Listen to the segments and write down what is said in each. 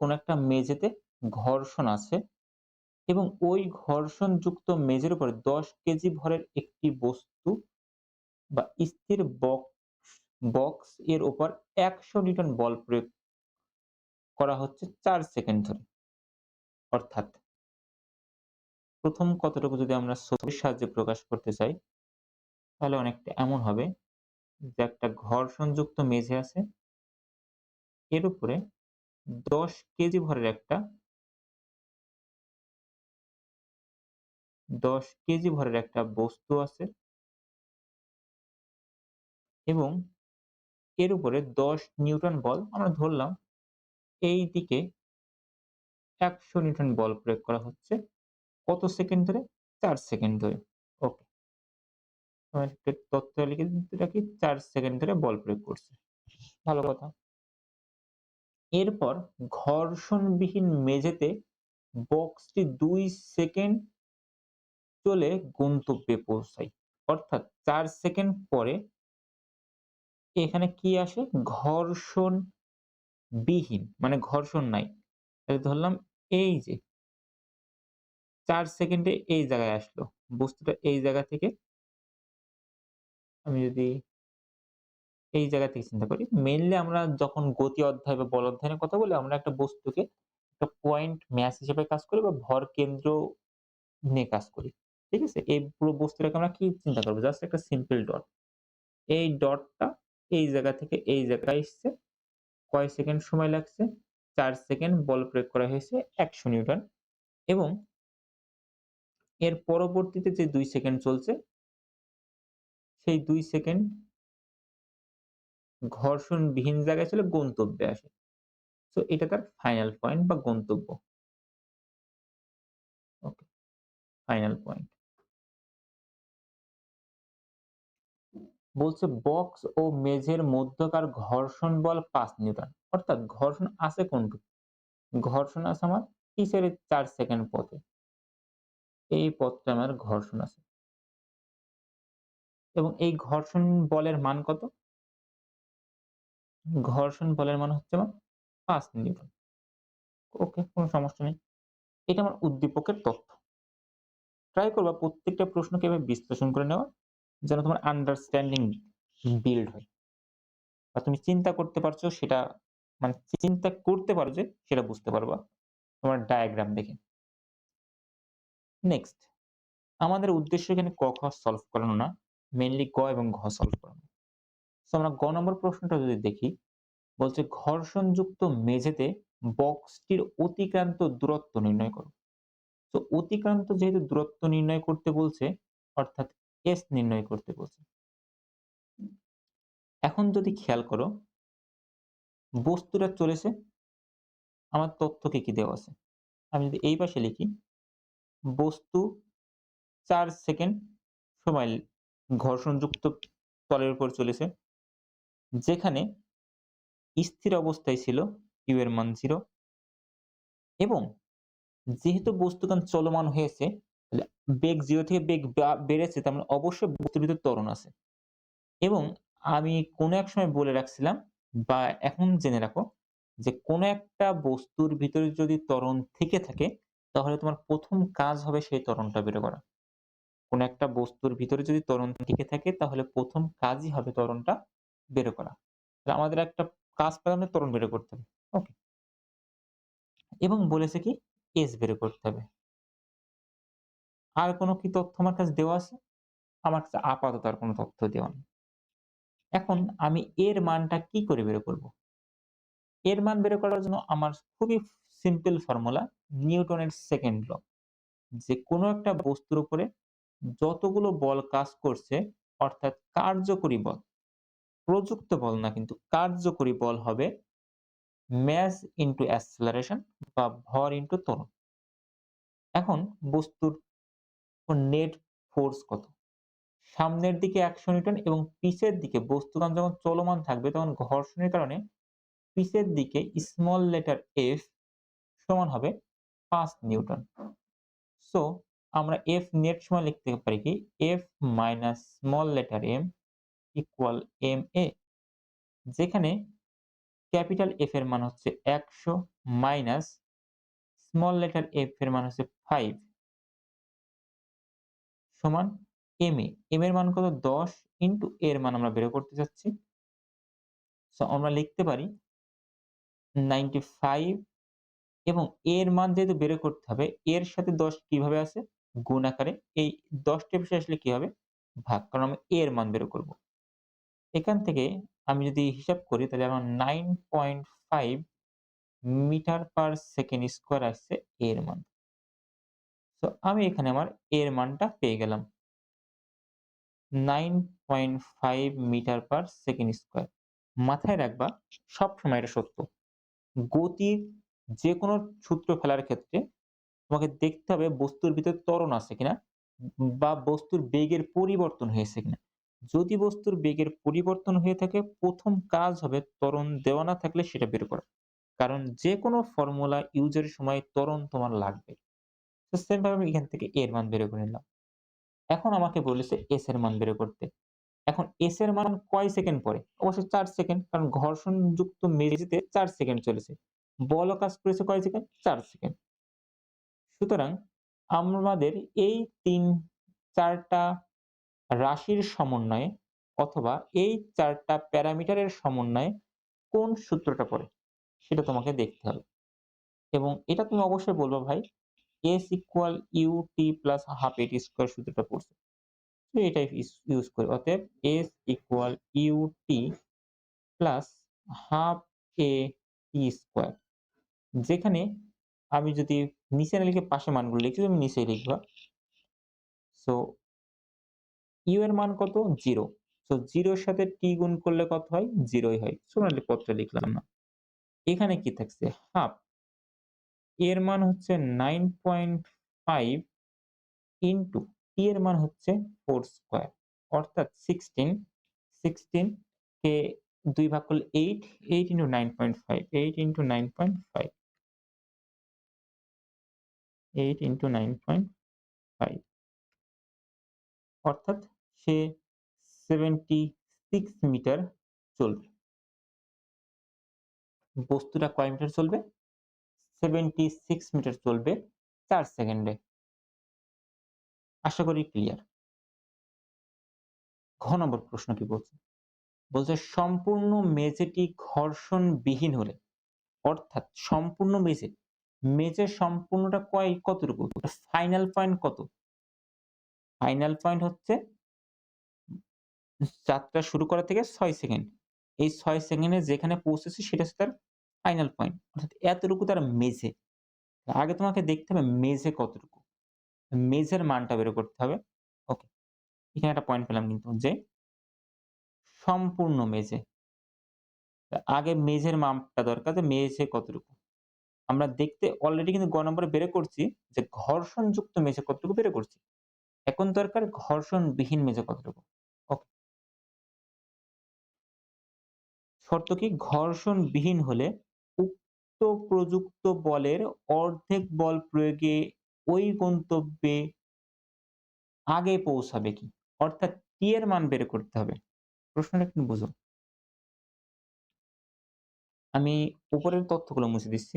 কোনো একটা মেঝেতে ঘর্ষণ আছে এবং ওই ঘর্ষণযুক্ত মেঝের উপরে দশ কেজি ভরের একটি বস্তু বা স্থির বক্স বক্স এর উপর একশো নিউটন বল প্রয়োগ করা হচ্ছে চার সেকেন্ড ধরে। অর্থাৎ প্রথম কতটুকু যদি আমরা ছবির সাহায্যে প্রকাশ করতে চাই, তাহলে অনেকটা এমন হবে যে একটা ঘর্ষণযুক্ত মেঝে আছে, এর উপরে দশ কেজি ভরের একটা, দশ কেজি ভরের একটা বস্তু আছে এবং এর উপরে দশ নিউটন বল আমরা ধরলাম। এই দিকে একশো নিউটন বল প্রয়োগ করা হচ্ছে। কত সেকেন্ড ধরে? চার সেকেন্ড ধরে। ওকে। তথ্য লিখে রাখি, চার সেকেন্ড ধরে বল প্রয়োগ করছে। ভালো কথা। এরপর ঘর্ষণবিহীন মেঝেতে বক্সটি দুই সেকেন্ড চলে গন্তব্যে পৌঁছায়। অর্থাৎ চার সেকেন্ড পরে এখানে কি আসে? ঘর্ষণ বিহীন মানে ঘর্ষণ নাই। তাহলে ধরলাম এই যে, চার সেকেন্ডে এই জায়গায় আসলো। বস্তুটা এই জায়গা থেকে আমি যদি এই জায়গা থেকে চিন্তা করি। মেনলি আমরা যখন গতি অধ্যায় বা বল অধ্যায়নের কথা বলি আমরা একটা বস্তুকে একটা পয়েন্ট ম্যাস হিসেবে কাজ করি বা ভর কেন্দ্র নিয়ে কাজ করি। ঠিক আছে? এই পুরো বস্তুটাকে আমরা কি চিন্তা করব? জাস্ট একটা সিম্পল ডট এই ডটটা এই জায়গা থেকে এই জায়গায় এসছে। কয় সেকেন্ড সময় লাগছে? চার সেকেন্ড বল প্রয়োগ করা হয়েছে একশো নিউটন। এবং এর পরবর্তীতে যে দুই সেকেন্ড চলছে সেই দুই সেকেন্ড ঘর্ষণবিহীন জায়গায় ছিল গন্তব্যে আসে। তো এটা তার ফাইনাল পয়েন্ট বা গন্তব্য। ওকে ফাইনাল পয়েন্ট বলছে বক্স ও মেঝের মধ্যকার ঘর্ষণ বল পাঁচ নিউটন। অর্থাৎ ঘর্ষণ আছে কোনটুকু? ঘর্ষণ আছে আমার পিছের চার সেকেন্ড পথে? এই পথটা আমার ঘর্ষণ আছে। এবং এই ঘর্ষণ বলের মান কত? ঘর্ষণ বলের মান হচ্ছে আমার পাঁচ নিউটন। ওকে, কোনো সমস্যা নেই। এটা আমার উদ্দীপকের তথ্য। ট্রাই করবা প্রত্যেকটা প্রশ্নকে এভাবে বিশ্লেষণ করে নেওয়া, যেন তোমার আন্ডারস্ট্যান্ডিং বিল্ড হয়। বা তুমি চিন্তা করতে পারছ সেটা মানে চিন্তা করতে পারো যে সেটা বুঝতে পারবা তোমার ডায়াগ্রাম দেখে। নেক্সট আমাদের উদ্দেশ্য এখানে ক, খ সলভ করানো না মেনলি ক এবং ঘ সলভ করানো। আমরা গ নম্বর প্রশ্নটা যদি দেখি, বলছে ঘর্ষণযুক্ত মেঝেতে বক্সটির অতিক্রান্ত দূরত্ব নির্ণয় করো। তো অতিক্রান্ত যেহেতু দূরত্ব নির্ণয় করতে বলছে, অর্থাৎ এস নির্ণয় করতে বলছে। এখন যদি খেয়াল করো, বস্তুটা চলেছে, আমার তথ্যকে কি দেওয়া আছে? আমি যদি এই পাশে লিখি, বস্তু চার সেকেন্ড সময় ঘর্ষণযুক্ত তলের উপর চলেছে যেখানে স্থির অবস্থায় ছিল ইউ এর মান জিরো এবং যেহেতু বস্তুকান চলমান হয়েছে বেগ জিরো থেকে বেগ বেড়েছে, তার মানে অবশ্যই বস্তুর ভিতরে ত্বরণ আছে। এবং আমি কোনো এক সময় বলে রাখছিলাম বা এখন জেনে রাখো যে কোনো একটা বস্তুর ভিতরে যদি ত্বরণ থেকে থাকে, তাহলে তোমার প্রথম কাজ হবে সেই ত্বরণটা বের করা। কোনো একটা বস্তুর ভিতরে যদি ত্বরণ টিকে থাকে, তাহলে প্রথম কাজই হবে ত্বরণটা বের করা আমাদের একটা কাজ পেলাম ত্বরণ বের করতে হবে। ওকে এবং বলেছে কি এস বের করতে হবে। আর কোনো কি তথ্য আমার কাছে দেওয়া আছে? আমার কাছে আপাতত আর কোনো তথ্য দেওয়া নেই। এখন আমি এর মানটা কি করে বের করব? এর মান বের করার জন্য আমার খুবই সিম্পল ফর্মুলা নিউটনের সেকেন্ড ল যে কোনো একটা বস্তুর উপরে যতগুলো বল কাজ করছে অর্থাৎ কার্যকরী বল প্রযুক্ত বল না, কিন্তু কার্যকরী বল হবে ম্যাস ইন্টু অ্যাসেলারেশন বা ভর ইন্টু ত্বরণ এখন বস্তুর নেট ফোর্স কত? সামনের দিকে একশো নিউটন এবং পিছের দিকে বস্তুকান যখন চলমান থাকবে, তখন ঘর্ষণের কারণে পিছের দিকে স্মল লেটার এফ সমান হবে পাঁচ নিউটন। সো আমরা এফ নেট সময় লিখতে পারি কি? F minus small letter M equal M A যেখানে ক্যাপিটাল এফ এর মান হচ্ছে একশো মাইনাস স্মল লেটার এফ এর মান হচ্ছে ফাইভ সমান এম এ এম এর মান কত? দশ ইন্টু এর মান আমরা বের করতে যাচ্ছি সো আমরা লিখতে পারি নাইনটি ফাইভ এবং এর মান যেহেতু বের করতে হবে এর সাথে দশ কীভাবে আছে? গুণ আকারে। এই দশটা বিষয় আসলে কি হবে? ভাগ। কারণ আমি এর মান বের করব। এখান থেকে আমি যদি হিসাব করি, তাহলে আমার nine point five metre per second square আসছে এর মান। তো আমি এখানে আমার এর মানটা পেয়ে গেলাম। Nine point five metre per second square. মাথায় রাখবা, সব সময় এটা সত্য। গতির যে কোনো সূত্র ফেলার ক্ষেত্রে তোমাকে দেখতে হবে বস্তুর ভিতরে ত্বরণ আছে কিনা, বা বস্তুর বেগের পরিবর্তন হয়েছে কিনা। যদি বস্তুর বেগের পরিবর্তন হয়ে থাকে, প্রথম কাজ হবে ত্বরণ দেওয়া না থাকলে সেটা বের করা। কারণ যে কোনো ফর্মুলা ইউজের সময় ত্বরণ তোমার লাগবে। তো সেম ভাবে আমি এখান থেকে এর মান বের করে নিলাম। এখন আমাকে বলেছে এস এর মান বের করতে। এখন এস এর মান কয় সেকেন্ড পরে? অবশ্যই চার সেকেন্ড, কারণ ঘর্ষণযুক্ত মেঝেতে চার সেকেন্ড চলেছে। বল কাজ করেছে কয় সেকেন্ড? চার সেকেন্ড। সুতরাং আমাদের এই তিন, চারটা রাশির সমন্বয়ে অথবা এই চারটা প্যারামিটারের সমন্বয়ে কোন সূত্রটা পড়ে, সেটা তোমাকে দেখতে হবে। এবং এটা তুমি অবশ্যই বলব ভাই S equal U T plus half A T square সূত্রটা পড়ছে। এটাই ইউজ করি। অতএব S equal U T plus half A T square যেখানে আমি যদি নিচে না লিখে পাশে মানগুলো লিখি, তুমি নিচে লিখবা। সো ইউ এর মান কত? জিরো সো জিরোর সাথে টি গুণ করলে কত হয়? জিরোই হয়। সোনালি পত্র লিখলাম না। এখানে কি থাকছে? হাফ এর মান হচ্ছে nine point five into T এর মান হচ্ছে ফোর স্কোয়ার অর্থাৎ সিক্সটিন সিক্সটিন কে দুই ভাগ করলে eight eight into nine point five eight into nine point five eight into nine point five অর্থাৎ সে সেভেন্টি সিক্স মিটার চলবে। বস্তুটা কয় মিটার চলবে? সেভেন্টি সিক্স মিটার চলবে চার সেকেন্ডে। আশা করি ক্লিয়ার। ঘ নম্বর প্রশ্ন কি বলছে? বলছে সম্পূর্ণ মেঝেটি ঘর্ষণ বিহীন হলে, অর্থাৎ সম্পূর্ণ মেঝে মেঝে সম্পূর্ণটা কয়, কতটুকু? ফাইনাল পয়েন্ট কত? ফাইনাল পয়েন্ট হচ্ছে যাত্রা শুরু করা থেকে ছয় সেকেন্ড। এই ছয় সেকেন্ডে যেখানে পৌঁছেছে সেটা হচ্ছে তার ফাইনাল পয়েন্ট। অর্থাৎ এতটুকু তার মেঝে। আগে তোমাকে দেখতে হবে মেঝে কতটুকু। মেঝের মানটা বের করতে হবে। ওকে। এখানে একটা পয়েন্ট পেলাম কিন্তু যে সম্পূর্ণ মেঝে। আগে মেঝের মাপটা দরকার যে মেঝে কতটুকু। আমরা দেখতে অলরেডি কিন্তু গ নম্বরে বের করছি যে ঘর্ষণযুক্ত মেঝে কতটুকু বের করছি। এখন দরকার ঘর্ষণবিহীন মেঝে কতটুকু শর্ত কি? ঘর্ষণবিহীন হলে উক্ত প্রযুক্ত বলের অর্ধেক বল প্রয়োগে ওই গন্তব্যে আগে পৌঁছাবে কি? অর্থাৎ টি এর মান বের করতে হবে? প্রশ্নটা একটু বুঝো আমি উপরের তথ্যগুলো মুছে দিচ্ছি।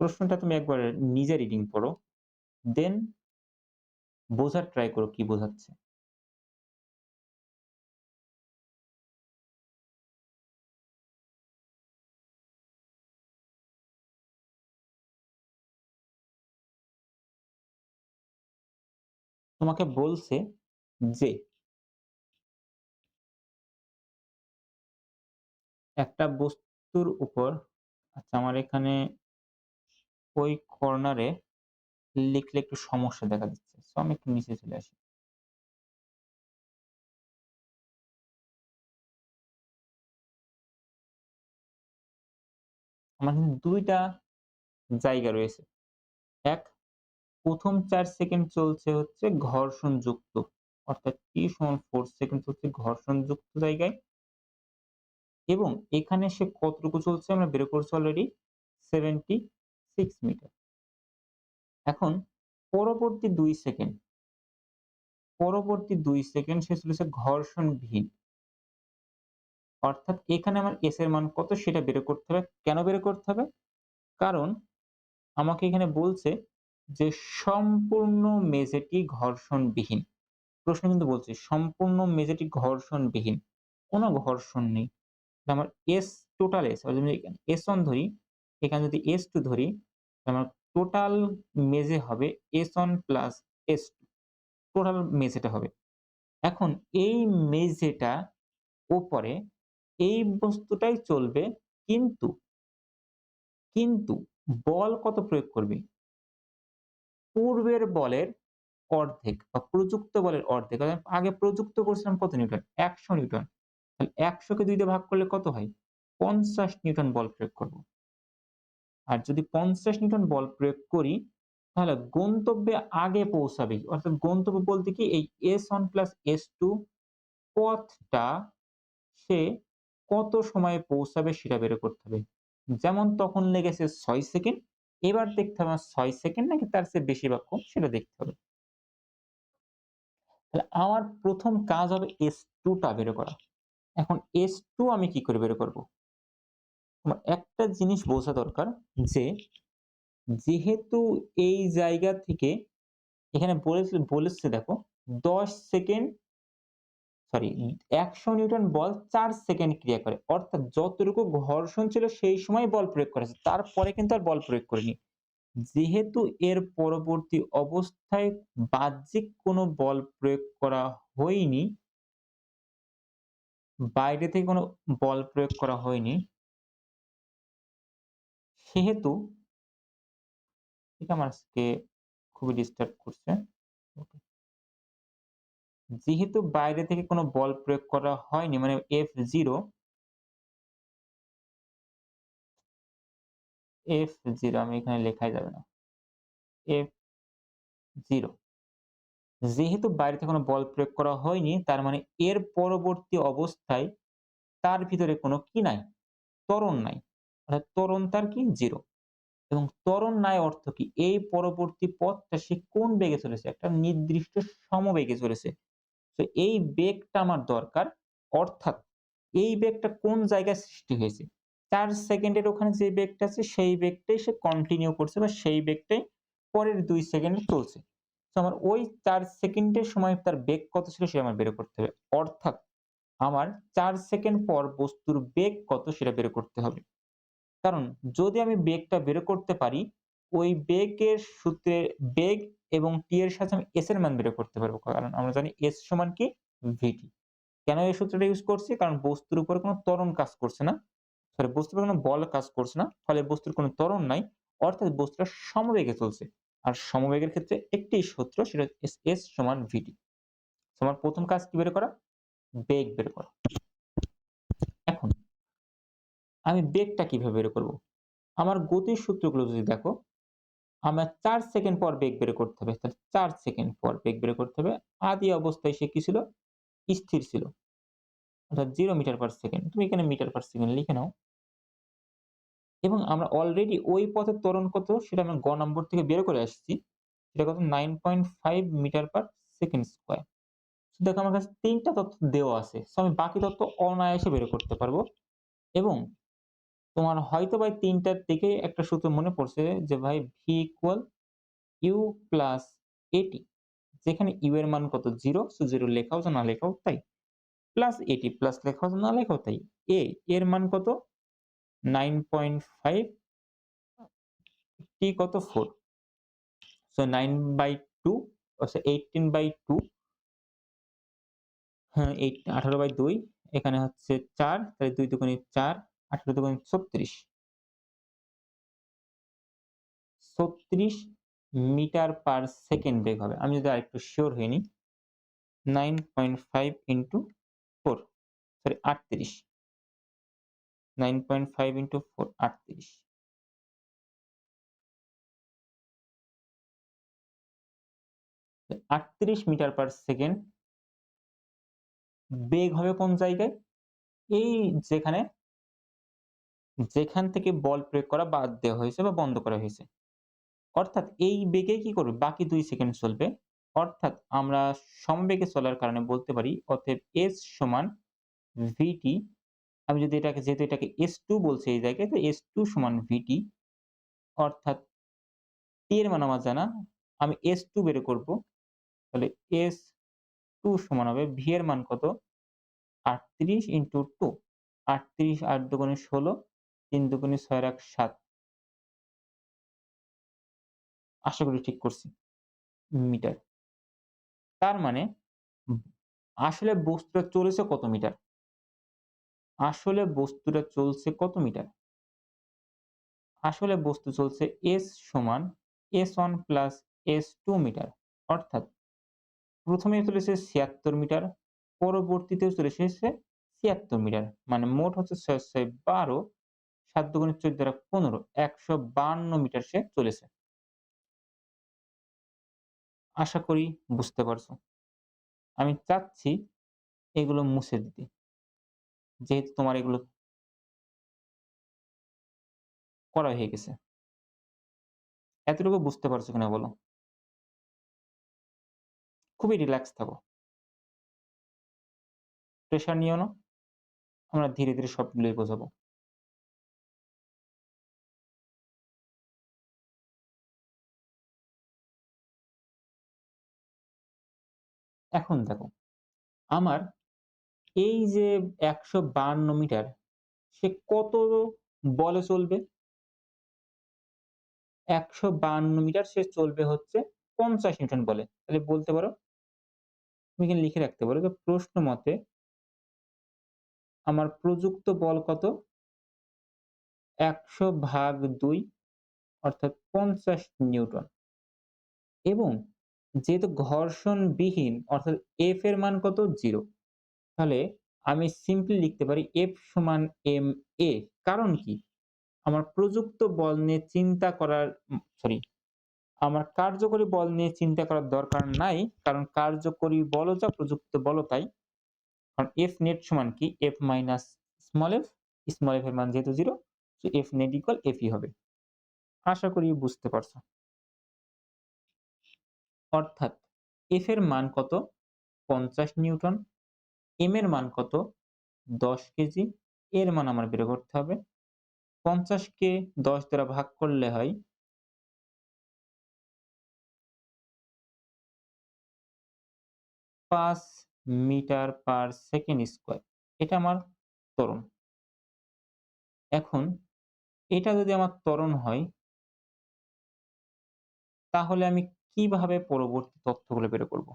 প্রশ্নটা তুমি একবার নিজে রিডিং পড়ো। দেন বোঝার ট্রাই করো কি বোঝাচ্ছে। তোমাকে বলছে যে একটা বস্তুর উপর আচ্ছা আমার এখানে ওই কর্নারে লিখলে একটু সমস্যা দেখা দিচ্ছে। সো আমি একটু নিচে চলে আসি। আমার কিন্তু দুইটা জায়গা রয়েছে। এক, প্রথম চার সেকেন্ড চলছে হচ্ছে ঘর্ষণ যুক্ত অর্থাৎ টি সমান ফোর সেকেন্ড চলছে ঘর্ষণ যুক্ত জায়গায়। এবং এখানে সে কতটুকু চলছে? আমরা বের করছি অলরেডি সেভেন্টি সিক্স মিটার এখন পরবর্তী দুই সেকেন্ড পরবর্তী ২ সেকেন্ড সে চলেছে ঘর্ষণবিহীন। অর্থাৎ এখানে আমার s এর মান কত সেটা বের করতে হবে। কেন বের করতে হবে? কারণ আমাকে এখানে বলছে যে সম্পূর্ণ মেঝেটি ঘর্ষণবিহীন। প্রশ্ন কিন্তু বলছে সম্পূর্ণ মেঝেটি ঘর্ষণবিহীন। কোনো ঘর্ষণ নেই। আমার এস টোটাল s যদি s1 ধরি, এখানে যদি এস টু ধরি, আমার টোটাল মেঝে হবে s1 প্লাস s2 টোটাল মেঝেটা হবে। এখন এই মেঝেটা উপরে এই বস্তুটাই চলবে, কিন্তু কিন্তু বল কত প্রয়োগ করবে? পূর্বের বলের অর্ধেক বা প্রযুক্ত বলের অর্ধেক। আগে প্রযুক্ত করছিলাম কত নিউটন? ১০০ নিউটন। তাহলে ১০০ কে ২ দিয়ে ভাগ করলে কত হয়? ৫০ নিউটন বল প্রয়োগ করব। আর যদি ৫০ নিউটন বল প্রয়োগ করি, তাহলে গন্তব্যে আগে পৌঁছাবে। অর্থাৎ গন্তব্য বলতে কি, এই S one plus S two পথটা সে কত সময়ে পৌঁছাবে সেটা বের করতে হবে। যেমন তখন লেগেছে ছয় সেকেন্ড। এবার দেখতে হবে ছয় সেকেন্ড নাকি তার চেয়ে বেশি বা কম সেটা দেখতে হবে। তাহলে আমার প্রথম কাজ হবে S2 টা বের করা। এখন এস টু আমি কি করে বের করব? একটা জিনিস বোঝা দরকার যে, যেহেতু এই জায়গা থেকে এখানে বলেছে বলেছে দেখো ১০ সেকেন্ড সরি ১০০ নিউটন বল চার সেকেন্ড ক্রিয়া করে। অর্থাৎ যতটুকু ঘর্ষণ ছিল সেই সময় বল প্রয়োগ করেছে। তারপরে কিন্তু আর বল প্রয়োগ করেনি। যেহেতু এর পরবর্তী অবস্থায় বাহ্যিক কোনো বল প্রয়োগ করা হয়নি, বাইরে থেকে কোনো বল প্রয়োগ করা হয়নি সেহেতু এটা আমার আজকে খুবই ডিস্টার্ব করছে। যেহেতু বাইরে থেকে কোনো বল প্রয়োগ করা হয়নি মানে এফ জিরো এফ জিরো আমি এখানে লেখাই যাবে না। এফ জিরো যেহেতু বাইরে থেকে কোনো বল প্রয়োগ করা হয়নি, তার মানে এর পরবর্তী অবস্থায় তার ভিতরে কোনো কি নাই? ত্বরণ নাই। অর্থাৎ ত্বরণ তার কি? জিরো এবং ত্বরণ নাই অর্থ কি? এই পরবর্তী পথটা সে কোন বেগে চলেছে? একটা নির্দিষ্ট সমবেগে চলেছে। তো এই বেগটা আমার দরকার, অর্থাৎ এই বেগটা কোন জায়গায় সৃষ্টি হয়েছে? চার সেকেন্ডের ওখানে যে বেগটা আছে, সেই বেগটাই সে কন্টিনিউ করছে বা সেই বেগটাই পরের দুই সেকেন্ডে চলছে। তো আমার ওই চার সেকেন্ডের সময় তার বেগ কত ছিল সেটা আমার বের করতে হবে। অর্থাৎ আমার চার সেকেন্ড পর বস্তুর বেগ কত সেটা বের করতে হবে। কারণ যদি আমি বেগটা বের করতে পারি, ওই বেগের সূত্রের বেগ এবং টি এর সাথে আমি এস এর মান বের করতে পারব। কারণ আমরা জানি এস সমান কি? ভিটি কেন এই সূত্রটা ইউজ করছি? কারণ বস্তুর উপর কোনো ত্বরণ কাজ করছে না। সরি বস্তুর উপর কোনো বল কাজ করছে না। ফলে বস্তুর কোনো ত্বরণ নাই। অর্থাৎ বস্তুটা সমবেগে চলছে। আর সমবেগের ক্ষেত্রে একটি সূত্র, সেটা এস সমান ভিটি আমার প্রথম কাজ কি বের করা? বেগ বের করা। আমি বেগটা কীভাবে বের করব? আমার গতির সূত্রগুলো যদি দেখো, আমার চার সেকেন্ড পর বেগ বের করতে হবে। তাহলে চার সেকেন্ড পর বেগ বের করতে হবে। আদি অবস্থায় সে কি ছিল? স্থির ছিল। অর্থাৎ জিরো মিটার পার সেকেন্ড তুমি এখানে মিটার পার সেকেন্ড লিখে নাও। এবং আমরা অলরেডি ওই পথের ত্বরণ কত? সেটা আমরা গ নম্বর থেকে বের করে আসছি। সেটা কত? Nine point five metre per second square দেখো, আমার কাছে তিনটা তথ্য দেওয়া আছে। সো আমি বাকি তথ্য অনায়াসে বের করতে পারব। এবং তোমার হয়তো ভাই তিনটার থেকে একটা সূত্র মনে পড়ছে যে ভাই ভি ইকুয়াল ইউ প্লাস এটি যেখানে ইউ এর মান কত? জিরো সো জিরো লেখাও না লেখাও তাই। প্লাস এটি প্লাস লেখাও না লেখাও তাই। এ এর মান কত? নাইন পয়েন্ট ফাইভ টি কত? Four so nine by two eighteen by two হ্যাঁ এইট আঠারো বাই দুই, এখানে হচ্ছে চার তাই দুই দুগুণে চার আঠারো দুগুণ ছত্রিশ। ছত্রিশ মিটার পার সেকেন্ড বেগ হবে। আমি যদি আরেকটু শিওর হইনি nine point five into four sorry আটত্রিশ। Nine point five into four আটত্রিশ। আটত্রিশ মিটার পার সেকেন্ড, বেগ হবে কোন জায়গায়? এই যেখানে যেখান থেকে বল প্রয়োগ করা বাদ দেওয়া হয়েছে বা বন্ধ করা হয়েছে। অর্থাৎ এই বেগে কি করবে? বাকি দুই সেকেন্ড চলবে। অর্থাৎ আমরা সমবেগে চলার কারণে বলতে পারি, অতএব এস সমান vt আমি যদি এটাকে, যেহেতু এটাকে এস টু বলছি এই জায়গায়, তো এস টু সমান ভিটি অর্থাৎ t এর মান আমার জানা, আমি এস টু বের করব, তাহলে এস টু সমান হবে ভি এর মান কত? 38 ইন্টু টু আটত্রিশ আট দুগুণে ষোলো তিন দুগুণে ছয় এক সাত। আশা করি ঠিক করছি, মিটার। তার মানে আসলে বস্তুটা চলেছে কত মিটার? আসলে বস্তুটা চলছে কত মিটার? আসলে বস্তু চলছে এস সমান S one plus S two metre. অর্থাৎ প্রথমে চলেছে ছিয়াত্তর মিটার, পরবর্তীতেও চলে এসেছে ছিয়াত্তর মিটার। মানে মোট হচ্ছে ছয় ছয় বারো সাত দুগুণে চোদ্দ পনেরো, একশো বান্ন মিটার সে চলেছে। আশা করি বুঝতে পারছ। আমি চাচ্ছি এগুলো মুছে দিতে। যেহেতু তোমার এগুলো করা হয়ে গেছে। এতটুকু বুঝতে পারছ কিনা বলো? খুবই রিল্যাক্স থাকো। প্রেশার নিও না। আমরা ধীরে ধীরে সবগুলোই বোঝাবো। এখন দেখো, আমার এই যে একশো বান্ন মিটার, সে কত বলে চলবে? একশো বান্ন মিটার সে চলবে হচ্ছে পঞ্চাশ নিউটন বলে। তাহলে বলতে পারো, তুমি এখানে লিখে রাখতে পারো যে প্রশ্ন মতে আমার প্রযুক্ত বল কত? একশো ভাগ দুই অর্থাৎ পঞ্চাশ নিউটন। এবং যেহেতু ঘর্ষণবিহীন, অর্থাৎ এফ এর মান কত? জিরো তাহলে আমি সিম্পলি লিখতে পারি এফ সমান এম এ কারণ কি? আমার প্রযুক্ত বল নিয়ে চিন্তা করার সরি আমার কার্যকরী বল নিয়ে চিন্তা করার দরকার নাই, কারণ কার্যকরী বল যা, প্রযুক্ত বল তাই। কারণ এফ নেট সমান কি? F minus small F small F এর মান যেহেতু জিরো এফ নেট ইকুয়াল এফই হবে। আশা করি বুঝতে পারছ। অর্থাৎ এফ এর মান কত? পঞ্চাশ নিউটন। এম এর মান কত? দশ কেজি। এর মান আমার বের করতে হবে। পঞ্চাশকে দশ দ্বারা ভাগ করলে হয় পাঁচ মিটার পার সেকেন্ড স্কোয়ার। এটা আমার ত্বরণ। এখন এটা যদি আমার ত্বরণ হয়, তাহলে আমি কীভাবে পরবর্তী তথ্যগুলো বের করব?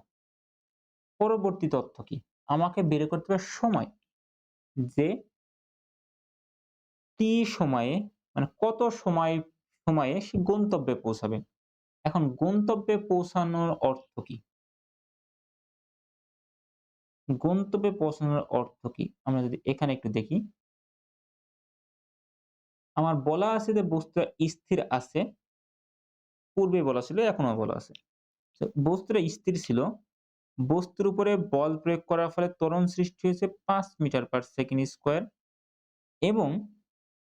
পরবর্তী তথ্য কি? আমাকে বের করতে হবে সময়। যে টি সময়ে মানে কত সময়, সময়ে সে গন্তব্যে পৌঁছাবে? এখন গন্তব্যে পৌঁছানোর অর্থ কি? গন্তব্যে পৌঁছানোর অর্থ কি? আমরা যদি এখানে একটু দেখি। আমার বলা আছে যে বস্তুটা স্থির আছে। পূর্বে বলা ছিল এখনও বলা আছে। বস্তুটা স্থির ছিল। বস্তুর উপরে বল প্রয়োগ করার ফলে ত্বরণ সৃষ্টি হয়েছে পাঁচ মিটার পার সেকেন্ড স্কোয়ার এবং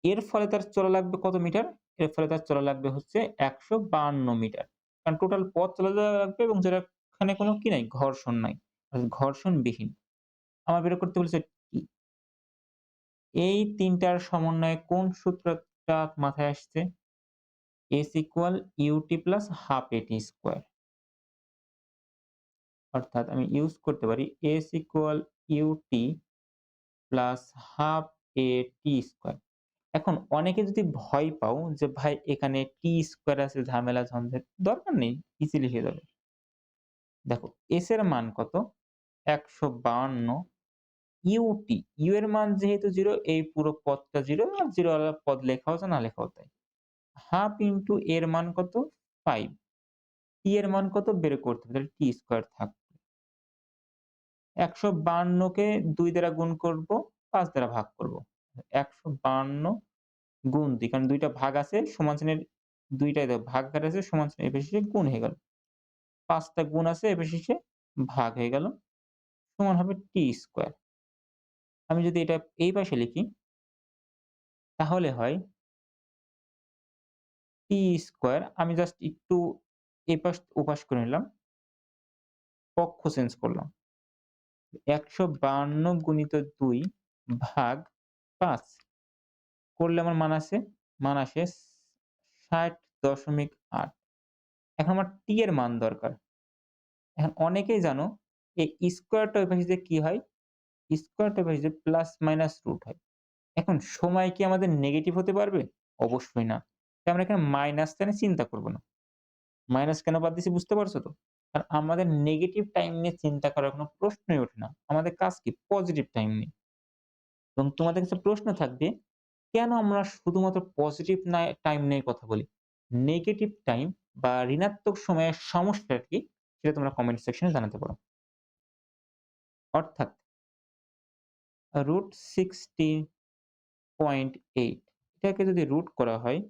এর ফলে তার চলা লাগবে কত মিটার? এর ফলে তার চলা লাগবে হচ্ছে একশো বান্ন মিটার। কারণ টোটাল পথ চলা লাগবে এবং যেখানে কোনো কি নাই, ঘর্ষণ নাই ঘর্ষণবিহীন। আমার বের করতে বলেছে কি এই তিনটার সমন্বয়ে কোন সূত্রটা মাথায় আসছে? S equal u t plus half a t square অর্থাৎ আমি ইউজ করতে পারি S equal u t plus half a t square এখন অনেকে যদি ভয় পাও যে ভাই এখানে টি স্কোয়ার আছে, ঝামেলা ঝঞ্ঝাট দরকার নেই ইজিলি হয়ে যাবে দেখো এস এর মান কত? একশো বাহান্ন ইউটি ইউ এর মান যেহেতু জিরো এই পুরো পদটা জিরো আর জিরো পদ লেখা হচ্ছে না, লেখা হতো হাফ ইন্টু এর মান কত? ফাইভ টি এর মান কত? বের করতে হবে। তাহলে টি স্কোয়ার থাকবে। একশো বান্নকে দুই দ্বারা গুণ করব, পাঁচ দ্বারা ভাগ করব। একশো বান্ন গুণ দিই, কারণ দুইটা ভাগ আছে, সমান চিহ্নের দুইটাই ভাগ আছে, সমান এবার শেষে গুণ হয়ে গেল। পাঁচটা গুণ আছে শেষে ভাগ হয়ে গেল। সমান হবে টি স্কোয়ার আমি যদি এটা এই পাশে লিখি, তাহলে হয় টি স্কোয়ার আমি জাস্ট একটু এই পাশ ওপাশ করে নিলাম পক্ষ চেঞ্জ করলাম। ১৫২ গুণিত ২ ভাগ ৫ করলে আমার মান আসে মান আসে ৬০.৮ এখন আমার টি এর মান দরকার। এখন অনেকেই জানো এই স্কয়ারটা ওই পাশে হয়? স্কয়ারটা ওই প্লাস মাইনাস রুট হয়। এখন সময় কি আমাদের নেগেটিভ হতে পারবে? অবশ্যই না। তাই আমরা এখানে মাইনাস কেন চিন্তা করব না। মাইনাস কেন বাদ দিছি বুঝতে পারছ তো? কারণ আমাদের নেগেটিভ টাইম নিয়ে চিন্তা করার কোনো প্রশ্নই ওঠে না। আমাদের কাজ কি? পজিটিভ টাইম নিয়ে। এবং তোমাদের কাছে প্রশ্ন থাকবে, কেন আমরা শুধুমাত্র পজিটিভ টাইম নিয়ে কথা বলি? নেগেটিভ টাইম বা ঋণাত্মক সময়ের সমস্যা কি? সেটা তোমরা কমেন্ট সেকশনে জানাতে পারো। অর্থাৎ রুট 60.8 এটাকে যদি রুট করা হয়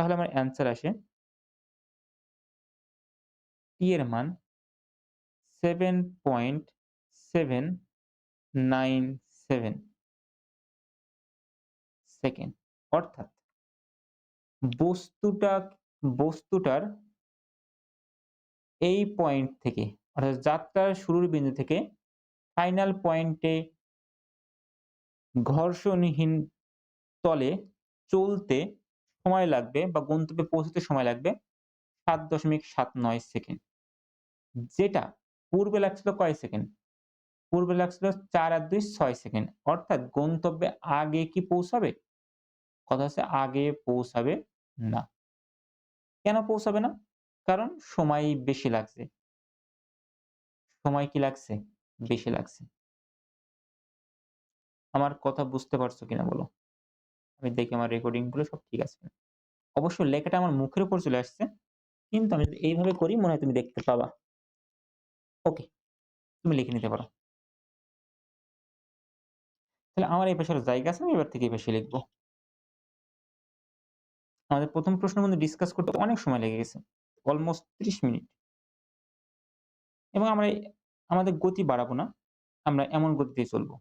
তাহলে আমার অ্যান্সার আসে টি এর মান 7.797 সেকেন্ড। অর্থাৎ বস্তুটা, বস্তুটার এই পয়েন্ট থেকে, অর্থাৎ যাত্রার শুরুর বিন্দু থেকে ফাইনাল পয়েন্টে ঘর্ষণহীন তলে চলতে সময় লাগবে বা গন্তব্যে পৌঁছতে সময় লাগবে ৭.৭৯ সেকেন্ড। যেটা পূর্বে লাগছিল কয় সেকেন্ড? পূর্বে লাগছিল চার আর ২ ৬ সেকেন্ড। অর্থাৎ গন্তব্যে আগে কি পৌঁছাবে? কথা হচ্ছে আগে পৌঁছাবে না। কেন পৌঁছাবে না? কারণ সময় বেশি লাগছে। সময় কি লাগছে? বেশি লাগছে। আমার কথা বুঝতে পারছ কিনা বলো? আমি দেখি আমার রেকর্ডিংগুলো সব ঠিক আছে। অবশ্য লেখাটা আমার মুখের উপর চলে আসছে। কিন্তু আমি এইভাবে করি, মনে হয় তুমি দেখতে পাবা। ওকে। তুমি লিখে নিতে পারো। তাহলে আমার এই পাশে জায়গা আছে, আমি এবার থেকে এই পাশে লিখব। আমাদের প্রথম প্রশ্ন কিন্তু ডিসকাস করতে অনেক সময় লেগে গেছে। Almost ৩০ minute. এবং আমরা আমাদের গতি বাড়াবো না। আমরা এমন গতিতে চলবো।